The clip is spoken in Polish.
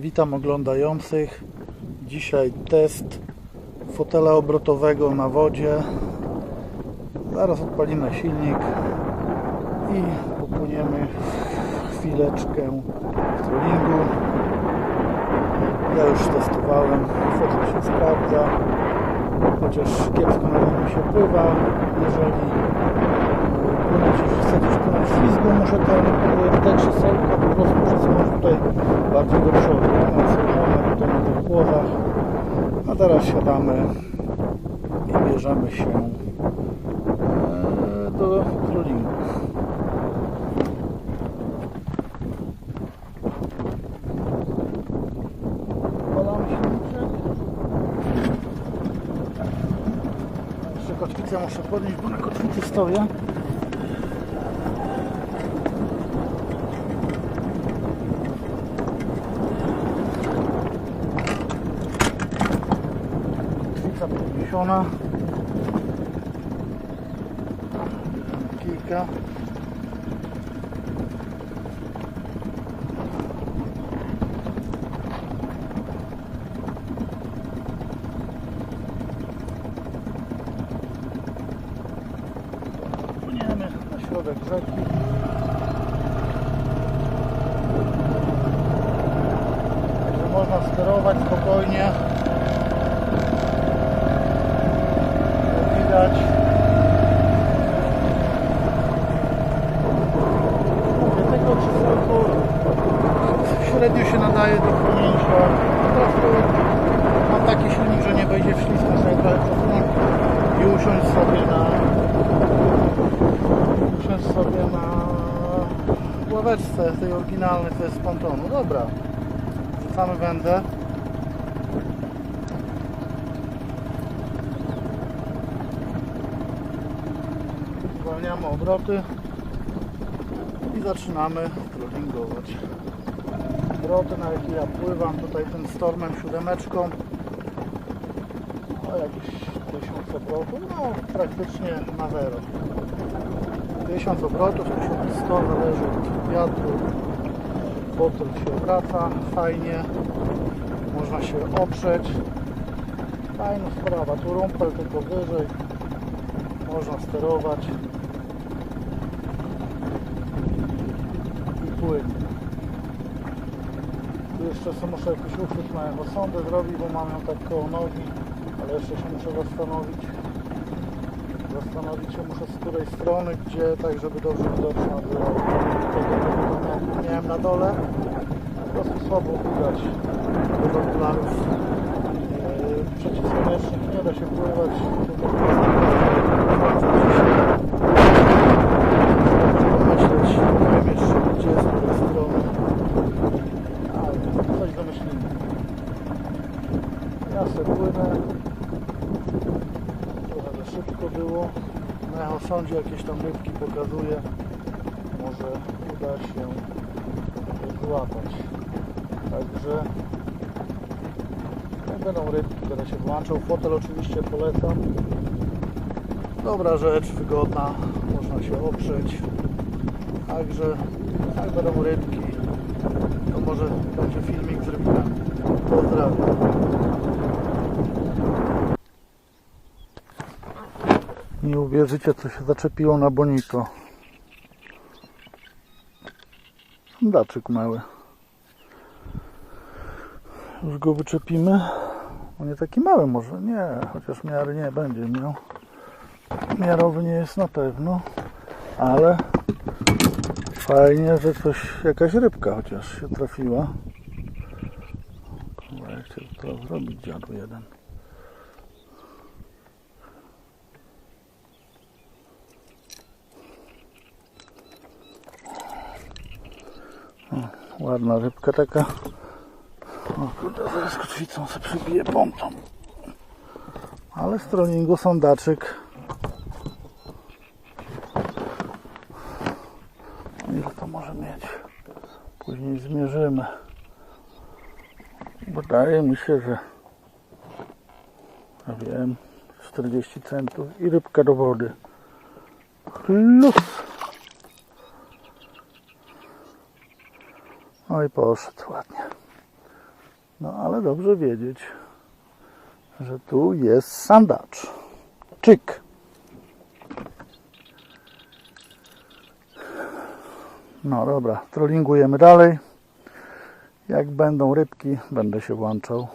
Witam oglądających. Dzisiaj test fotela obrotowego na wodzie. Zaraz odpalimy silnik i popłyniemy chwileczkę w trollingu. Ja już testowałem, fotel się sprawdza, chociaż kiepsko na się pływa. Jeżeli chcecie płynąć ślizgu, muszę ten te krzesełka po prostu przesunąć tutaj bardziej do przodu. One tutaj na tych głowach. A teraz siadamy i bierzemy się e, do trollingu. Jeszcze kotwicę muszę podnieść, bo na kotwicy stoję. Podniesiona. Kilka. Płyniemy na środek rzeki. Można sterować spokojnie. Jak widać. Mówię, tego krzesełko średnio się nadaje do to mam taki silnik, że nie wejdzie w trochę przesunąć i usiąść sobie na usiąść sobie na ławeczce tej oryginalnej, to jest z pontonu. Dobra, wrzucamy wędę. Zwalniamy obroty i zaczynamy trollingować. Obroty na jakie ja pływam, tutaj tym stormem siódemeczką o jakieś 1000 obrotów, no praktycznie na zero. 1000 obrotów, 1100 zależy od wiatru. Fotel się obraca fajnie, można się oprzeć. Fajna sprawa, tu rumpel tylko wyżej, można sterować i płynie. Tu jeszcze muszę jakiś uchwyt na sondę zrobić, bo mam ją tak koło nogi, ale jeszcze się muszę zastanowić. Zastanowić się muszę z której strony, gdzie, tak żeby dobrze widoczna była. Tego, miałem- na dole. Po prostu słabo widać bez okularów. Yy, Przeciwsłonecznych nie da się pływać. tylko Pomyśleć, nie wiem jeszcze gdzie, z której strony. Ale coś wymyślimy. Ja sobie płynę. Trochę za szybko było. Na echosądzie jakieś tam rybki pokazuje. Może uda się złapać. Także jak będą rybki, które się włączą. Fotel oczywiście polecam. Dobra rzecz, wygodna. Można się oprzeć. Także jak będą rybki, to może będzie filmik z rybkami. Pozdrawiam. Nie uwierzycie, co się zaczepiło na bonito. Daczyk mały. Już go wyczepimy. On nie taki mały może, nie, chociaż miary nie będzie miał. Miarowy nie jest na pewno, ale fajnie, że coś, jakaś rybka chociaż się trafiła. To zrobić dziadu jeden. Ładna rybka taka. O kurde, zaraz kotwicą sobie przybije pontą. Ale z trollingu sondaczyk. Ile to może mieć? Później zmierzymy. Wydaje mi się, że ja wiem, 40 centów i rybka do wody. Luz. No i poszedł ładnie. No ale dobrze wiedzieć, że tu jest sandacz. Czyk. No dobra, trollingujemy dalej. Jak będą rybki, będę się włączał.